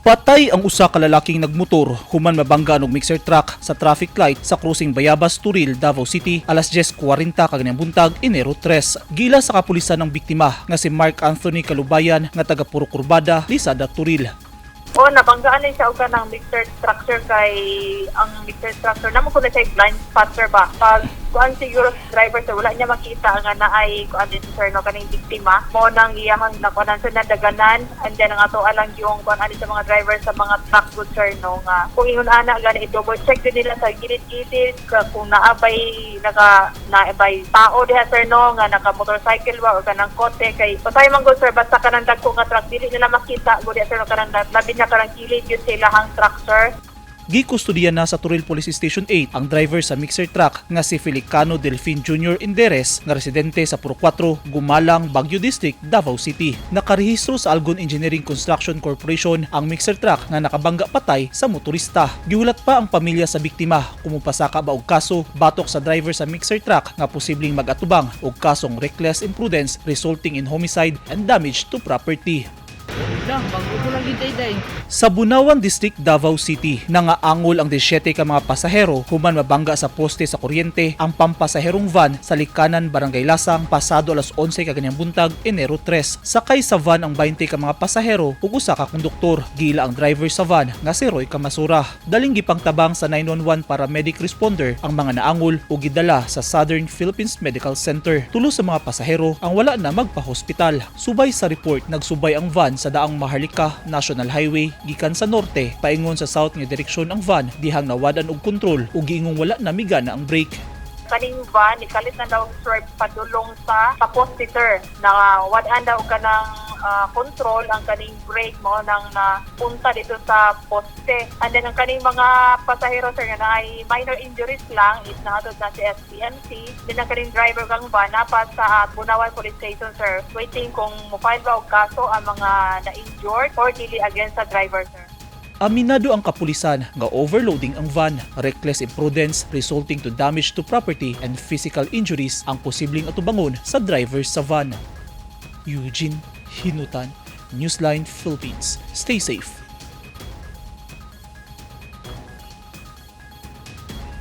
Patay ang usa ka lalaking nagmotor human mabangga og mixer truck sa traffic light sa cruising Bayabas Turil, Davao City alas 10:40 kaganyang buntag Enero 3. Gila sa kapulisan ng biktima nga si Mark Anthony Kalubayan nga taga Puro Kurbada, Lisada Turil. O, nabanggaan na siya og kanang mixer structure kay ang mixer structure namo ko na siya blind spot sir ba. Pag kuan siguro sa driver sir wala niya makita nga naay kuan din sir no kaning biktima. Mo nang iyahang nakuanan sa nadaganan and then ang ato alang yung kuan ani sa mga driver sa mga truck good sir no nga. Kung ingon ana gani i-double check din nila sa gilid-gilid kung naabay naka naabay tao diha sir no nga naka motorcycle ba o kanang kote kay patay man gud sir basta kanang dagko nga truck dili nila makita gud sir no kanang labi na kanang kilid yun sila hang truck sir Gikustudiyan na sa Turil Police Station 8 ang driver sa mixer truck nga si Felicano Delfin Jr. Inderes nga residente sa Puro 4, Gumalang, Baguio District, Davao City. Nakarehistro sa Algon Engineering Construction Corporation ang mixer truck nga nakabangga patay sa motorista. Gihulat pa ang pamilya sa biktima kumupasaka ba og kaso batok sa driver sa mixer truck nga posibleng mag-atubang og kasong reckless imprudence resulting in homicide and damage to property. Sa Bunawan District, Davao City, nangaangol ang 17 ka mga pasahero human mabangga sa poste sa kuryente ang pampasaherong van sa Likanan, Barangay Lasang, pasado alas 11 kaganyang buntag, Enero 3. Sakay sa van ang 20 ka mga pasahero ug usa ka konduktor. Gila ang driver sa van nga si Roy Kamasura. Daling gipangtabang sa 911 para medic responder ang mga naangol ug gidala sa Southern Philippines Medical Center. Tulo sa mga pasahero ang wala na magpa-hospital. Subay sa report, nagsubay ang van sa daang Maharlika National Highway gikan sa norte paingon sa south nga direksyon ang van dihang nawadan og kontrol ug giingong wala na migana ang brake. Kaning van ikalit na daw sir padulong sa sa poste sir na wadaan daw ka ng ah, control ang kaning brake mo nang napunta dito sa poste. And then ang kaning mga pasahero sir na ay minor injuries lang is nahatod na si SPMC then ang kaning driver kang van napa sa ah, Bunawan Police Station sir waiting kung mo-file ba og kaso ang mga na-injured or dili against sa driver sir Aminado ang kapulisan nga overloading ang van, reckless imprudence resulting to damage to property and physical injuries ang posibleng atubangon sa driver sa van. Eugene Hinutan, Newsline Philippines. Stay safe.